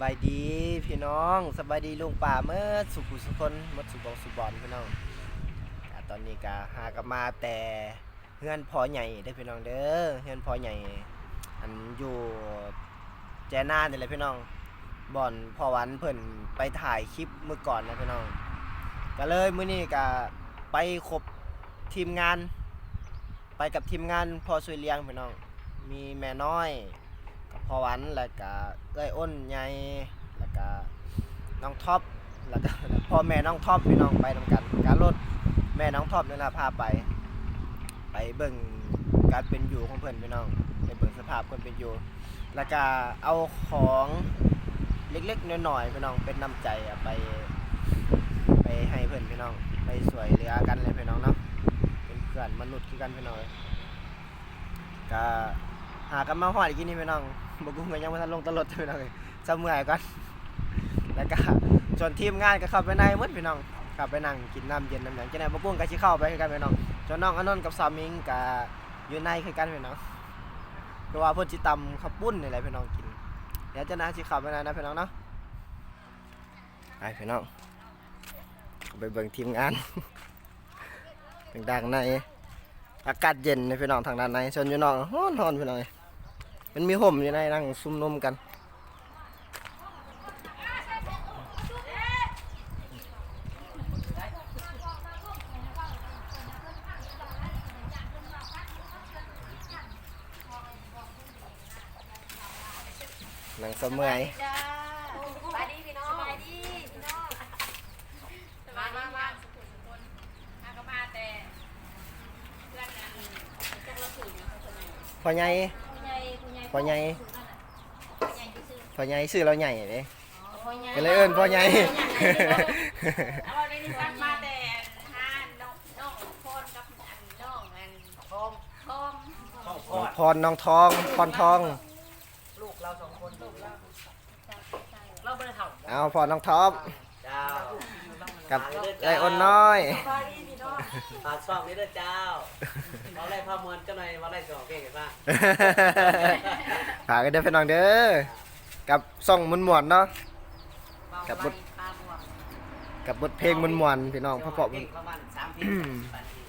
บายดีพี่น้องสบายดีลุงป่าเมื่อสุขุสุคนมดสุบองสุบอนพี่น้องตอนนี้ก็หากมาแต่เฮือนพอใหญ่ได้อพี่น้องเด้อเฮือนพอใหญ่อันอยู่แจน่านี่แหละพี่น้องบ่อนพอวันเพิ่นไปถ่ายคลิปเมื่อก่อนนะพี่น้องก็เลยมื้อนี้ก็ไปครบทีมงาน ไปกับทีมงานพอช่วยเลี้ยงพี่น้องมีแม่น้อย พ่อวันแล้วก็เอ้ยอ้นใหญ่แล้วก็น้องท็อปแล้วก็พ่อแม่น้องท็อปพี่น้องไปนำกัน การรถแม่น้องท็อปนี่ล่ะพาไป ไปเบิ่งการเป็นอยู่ของเพิ่อนพี่น้องไปเบิ่งสภาพคนเป็นอยู่ แล้วก็เอาของเล็กๆน้อยๆพี่น้องเป็นน้ำใจไป ไปให้เพิ่อนพี่น้อง ไปสวยเหลือกันเลยพี่น้องเนาะเป็นเพื่อนมนุษย์คือกันพี่น้องก็ หากันมาหอดอีกทีนี่พี่น้องบกุ้งก็ยังไม่ทันลงตลดพี่น้องจะเมื่อยก่อนแล้วก็ส่วนทีมงานก็เข้าไปในมืดพี่น้องเข้าไปนั่งกินน้ำเย็นน้ำหยังจะได้บกุ้งก็ชิเข้าไปคือกันพี่น้องจนน้องอนนท์กับสามิงก็อยู่ในคือกันพี่น้องเพราะว่าเพิ่นสิตำข้าวปุ้นนี่แหละพี่น้องกินเดี๋ยวจะน่าสิเข้าไปในนะพี่น้องเนาะไปพี่น้องไปเบิ่งทีมงานดังๆในอากาศเย็นในพี่น้องทางด้านในส่วนอยู่นอกร้อนร้อนพี่น้อง มันมีห่มอยู่ในนั่งซุ่มนมกันนั่งเสมอยสบายดีพี่น้องสบายดีพี่น้องมามามาสุขุมสุคนมากมาแต่เพื่อนนั้นจักรสื่อนะเขาคนไหนพ่อให พ่อใหญ่ผู้ใหญ่ที่ซื้อพ่อใหญ่ชื่อเราใหญ่เลยพ่อใหญ่ก็เลยเอิ้นพ่อใหญ่เอาได้ที่สั่งมาแต่ห้าน้องน้องพรกับอันน้องอันทองทองพรน้องทองพรทองเราไม่ได้เท่าเอาพรน้องท็อปเจ้ากับไอ้อ้นน้อย สบายดีพี่น้อง ฝากช่องนี้ด้วยเจ้าเราไล่พามวลเจ้าหน่อยว่าไล่สองเก่งกันบ้างฝากกันเด้อพี่น้องเด้อกับซ่องมุนมวนๆเนาะ กับบทปลาบวกกับบทเพลงมุนมวนๆพี่น้องพ่อพ่อเก่งประมาณสามทีแปดที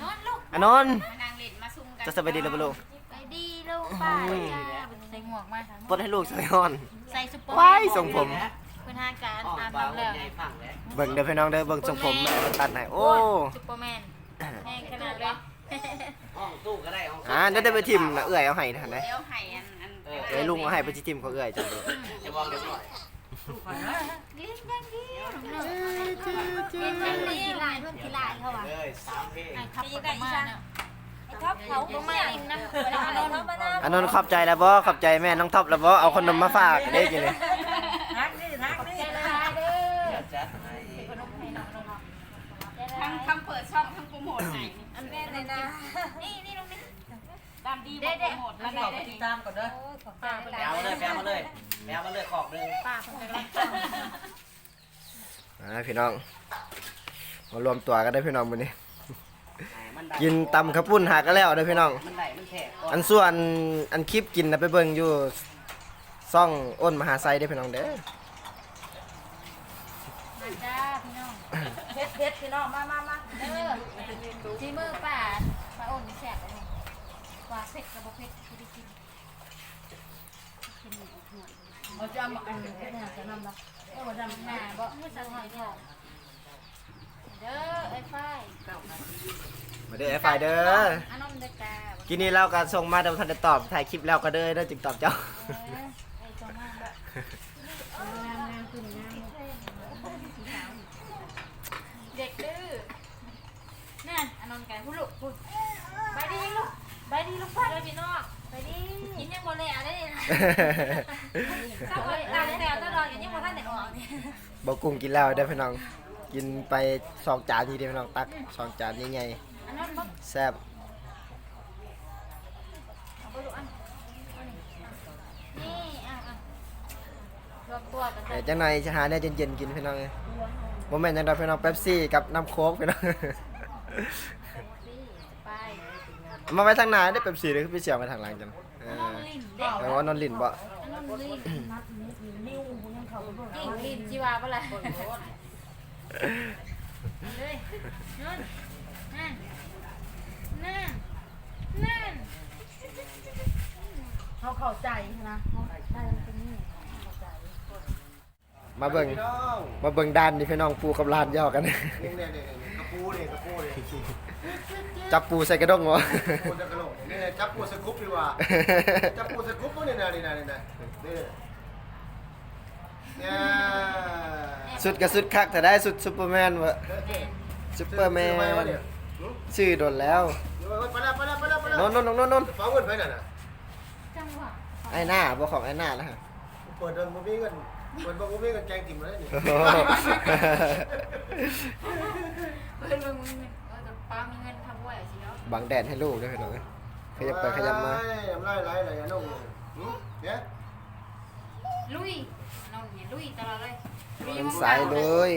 นอนลูกอันนนท์มานางเล่นมาซุ่มกันจะสบายดีแล้วบ่ลูกไปดีลูกป้าจ้าใส่หมวกมาปลดให้ลูกใส่ฮ้อน ใส่ซุปเปอร์ว้ายส่งผม เพื่อนหาการอ๋ออาบปลาน้ำหัวแล้วใหญ่ฝั่งแล้วเบิ่งเด้อพี่น้องเด้อเบิ่งทรงผมแม่ตัดให้โอ้ซุปเปอร์แมนแห้งขนาดเลยห้องตู้ก็ได้ห้องอ่าเดี๋ยวได้ไปทิมนะเอื้อยเอาให้ทันเด้เดี๋ยวไห้อันอันเอ้ยลุงเอาให้ไปที่ทิมเขาเอื้อยจังเลยจะบอกเดี๋ยวหน่อยลิ้นยังดีลิ้นยังดีลายเพื่อนกีฬาเขาอะเลยสามเพลงไอ้ทับประมาณน่ะไอ้ทับเขาประมาณนะเวลาเราทำมานะอันนนท์ขอบใจแล้วบ่ขอบใจแม่น้องท็อปแล้วบ่เอาขนมมาฝากเด้กินเลย ทักนี่ทักนี่เด้อ จัดให้ ทั้งทั้งเปิดช่อง ทั้งโปรโมทไหนอันนี้เลยนะ นี่นี่ตรงนี้ตามดีบอกโปรโมทแล้วได้ติดตามก่อนเด้อแปลมาเลยแปลมาเลยแปลมาเลยขอบหนึ่งป้าคนกำลังอ่าพี่น้องมารวมตัวกันได้อพี่น้องมื้อนี้มันได้กินตำข้าวปุ้นหากันแล้วเด้อพี่น้องมันได้มันแทกอันส่วนอันคลิปกินนะไปเบิ่งอยู่ซ่องอ้นมหาไซได้อพี่น้องเด้อมาจ้าพี่น้องเพชรเพชรพี่น้องมามามาเด้อ ที่มือป้าป้าโอนแสบเลยว่าเผ็ดกับบ่เผ็ดคือได้กินเราจะเอาอันนี้เนี่ยจะนำละเออจำหน้าบ่มือสั่นหอยทองเด้อไอ้ฝ้ายมาเด้อไอ้ฝ่ายเด้อ อันนั้นเด้อกากินนี้เราก็ส่งมาแต่บ่ทันได้ตอบถ่ายคลิปแล้วก็เด้อเด้อจึงตอบเจ้าไอ้ตัวมาแบบ งามงามขึ้นงาม เด็กดื้อนั่นอันนั้นกันพูดลูกพูดไปดีลูกไป ดีลูกป้าเลยพี่น้องไปดีกินยังบ่แล้วได้ถ้าบ่ตามแต่ตลอดยังบ่ทันได้ออกนี่บอกกุ้งกินแล้วเด้อพี่น้อง กินไปสองจานทีเดียวพี่น้องตักสองจานใหญ่อันนั้นบ่ๆแซ่บเอาไปดูอันนี่อะอะรวมตัวกันแต่จังไหนจะหาเนี่ยเย็นๆกินพี่น้องเอ้ยบ่แม่จังไดพี่น้องเป๊ปซี่กับน้ำโค้กพี่น้อง มาไว้ทางหน้าได้เป๊ปซี่หรือพี่เสียวมาทางหลังจังเออลิ้นเด็กแล้วว่านอนลิ้นบ่อันนั้นลิ้นนัดนี้นิ้วยังเขาไปเบิ่งกิ่งลิ้นจีวาปะล่ะเลยนั่นนั่นนั่นนั่นเขาเข้าใจนะเขาได้มันเป็นนี่เข้าใจมาเบิ่งพี่น้องมาเบิ่งด้านนี่พี่น้องปูกับหลานหยอกกันนี่เนี่ยเนี่ยเนี่ยกระ ปูเนี่ยกระปูเนี่ยจับปูใส่กระด้งบ่ปูจะกระโหลกนี่เนี่ยจับปูสกุปดีกว่าจับปูสกุปนี่นะนี่นะนี่นะนี่เนี่ยสุดก็สุดคักแต่ได้สุดซุปเปอร์แมนวะซุปเปอร์แมซื้อไหนวะเนี่ยชื่อโดนแล้วไปแล้วไปแล้วไปแล้วไปแล้วนนนนนนนฟ้าเงินไปไหนน่ะจังหวะไอ้หน้าบ่ของไอ้หน้าแล้วฮะเปิดเดินบ่มีเงินเปิดบ่มีเงินแกงกินมาแล้วนี่ โอ้โหเพื่อนมึงมึงเออแต่ป้ามีเงินทำไว้สิเนาะบังแดดให้ลูกด้วยพี่น้องขยับไปขยับมา ทำไรไรอะไรน้องเนี่ยลุยน้องเนี่ยลุยตลอดเลยเป็นสายเลย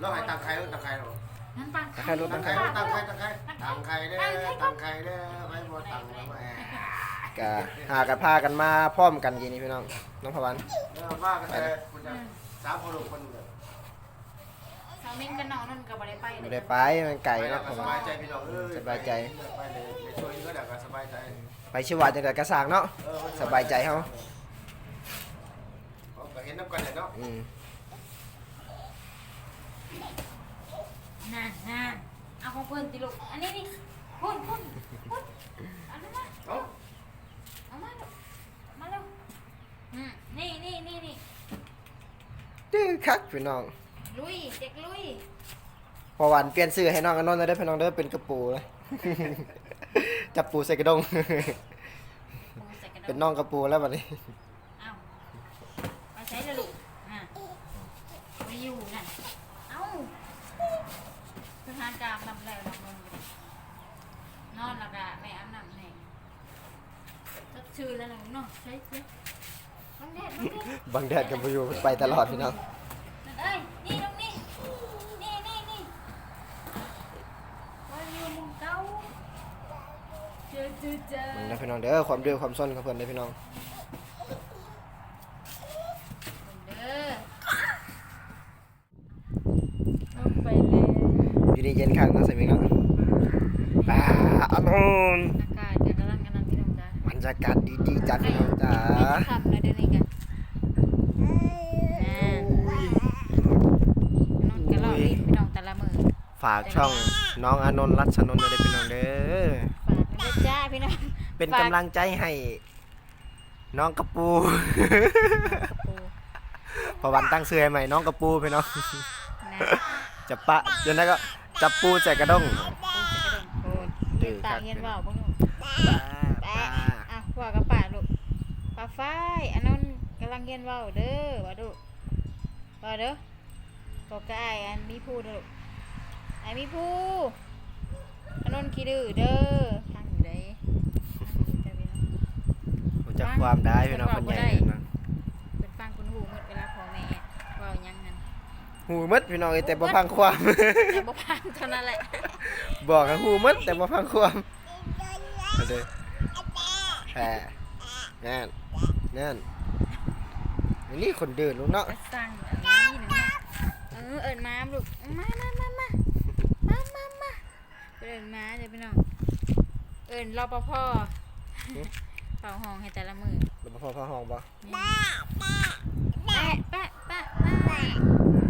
เราให้ตังใครตังใครหรอนั่นปังใครรู้ตัตั้งงใคใครรตังใครตังใครตังใครเด้อตังใครเด้อไปบ่ตังแล้วแหมกะหากันพากันมาพร้อมกันยีนี่พี่น้อง น้องพะวันเออว่ากันแต่คุณจะสามคนลูกคนเลยสาวมิ้นกับน้องนั่นก็บ่ได้ไปไม่ได้ไปมันไก่เนาะสบายใจพี่น้องเอ้ยสบายใจ ไปเลยในช่วยก็ได้ก็สบายใจไปชิวาจังไดกระสร้างเนาะ เออสบายใจเฮา เขาก็เห็นน้ำกันเนาะอืมนั่นนั่นเอาของเพื่อนติลูกอันนี้นี่พุ่นพุ่นพุ่นเอามาเอ้าเอามาลูกมาเร็วอืมนี่นี่นี่นี่ดื้อคักพี่น้อง ลุยเด็กลุยพอวันเปลี่ยนชื่อให้น้องอนนท์เลยได้อพี่น้องเด้อเป็นกระปูเลย จับปูใส่กระดง ปูใส่กระดาษเป็นน้องกระปูแล้วบัดนี้ เอาไปใช้เลยลูกอะไปอยู่น่ะเอาสถานการณ์นำแล้วนำลงไปนอนแล้วก็ไม่อาบน้ำให้สักชื่อแล้วหนูเนาะใช้สิมันแดดมันแดดบังแดดกับอยู่ไปตลอดพี่น้อง เอ้ย นี่ตรงนี้ นี่นี่นี่วันอยู่มุมเก้าเจอเจอเจอ มึงนะพี่น้องเด้อความดื้อความซนของเพิ่นเด้อพี่น้องเด้อไปเลยอยู่ดีเย็นคักเนาะสมิงเนาะป้าอนนท์อากาศจะกำลังกันนั่นพี่น้องจ้าบรรยากาศดีๆจ้าพี่น้องจ๋าทำนะเดี๋ยวนี้กันนอนกระลอกลิ้นพี่น้องแต่ละมือฝากช่องน้องอานนท์รัชนนท์ด้วยเด้อพี่น้องเด้อ ฝากด้วยจ้าพี่น้องเป็นกำลังใจให้น้องกระปูพอวันตั้งเสื้อให้ใหม่น้องกระปูพี่น้องนะจะปะจนนั้นก็จับปูใส่กระด้ง โอ้ยเย็นตาเย็นว่าวพวกหนูป้าแปะป้าอะว่ากับป่าลูกป้าฝ้ายอันนั้นกำลังเรียนเว่าวเด้อว่าดูว่าเด้อบอกกับไอ้อันมีผู้เด้อลูกไอ้มีผู้อันนั้นขี้ดื้อเด้อทางอยู่ใดทางอยู่ใดพี่น้อง ผม จะความได้พี่น้องคนใหญ่พี่น้องเป็นฟังคุณหูหมดเวลาพ่อแม่เว่าหยังงั้นหูมัดพี่น้องแต่บ่พังความ แต่บ่ฟังเท่านั้นแหละบอกกันหูมัดแต่บ่พังความเอาเด้อแหมนั่นนั่นอันนี่คนดื้อลูกเนาะ จะสั่งอันนี้หนึ่งนะเออเอิญมาลูกมามามามามามามาเอิญมาเดี๋ยวพี่น้องเอิญรอปภ เป่าห้องให้แต่ละมือรปภพาห้องบ่แปะแปะแปะแปะแปะ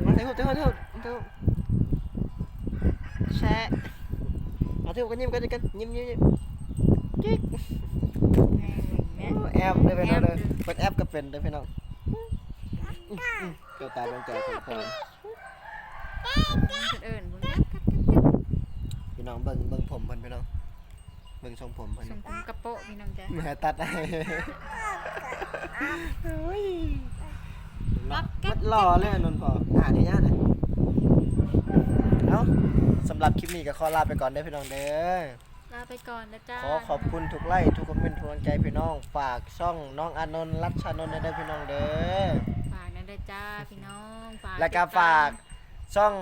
มาเถอะเถอะเถอะเถอะแชะเอาเถอะกันยิ้มกันกันยิ้มยิ้มยิ้มจิ๊กแม่แม่แอปเด้อพี่น้องเด้อเปิดแอปก็เป็นเด้อพี่น้องเกี่ยวตาดวงใจของคนเอิญบุญ พี่น้องเบิ่งเบิ่งผมเพิ่นพี่น้อง เบิ่งทรงผมเพิ่นส่งผมกระโปะพี่น้องจ้ะแม่ตัดให้เฮ้ยมัดหล่อเลยนนท์พออ่านให้ย่าหน่อยเอ้าสำหรับคลิปนี้ก็ขอลาไปก่อนเด้อพี่น้องเด้อลาไปก่อนนะจ้าขอขอบคุณทุกไลค์ทุกคอมเมนต์ทุกกำลังใจพี่น้อง ฝากช่องน้องอานนท์รัชชานนท์ด้วยเด้อพี่น้องเด้อฝากนะเด้อจ้าพี่น้องฝากแล้วก็ติดตมฝากช่อง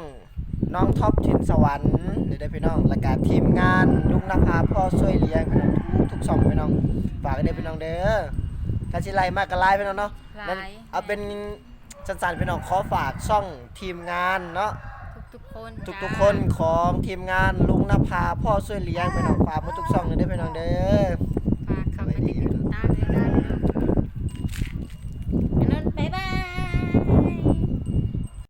น้องท็อปทินสวรรค์เด้อเด้อพี่น้องแล้วก็ทีมงานลุงนภาพ่อช่วยเลี้ยงพี่น้องทุกทุกช่องพี่น้องฝากไว้เด้อพี่น้องเด้อกาสิไล่มากก็ไล่พี่น้องเนาะหลายนั่นเอาเป็นสั้นๆพี่น้องขอฝากช่องทีมงานเนาะทุกๆคนทุกๆคนของทีมงานลุงนภาพ่อช่วยเลี้ยงพี่น้องฝากหมดทุกช่องเลยเด้อพี่น้องเด้อ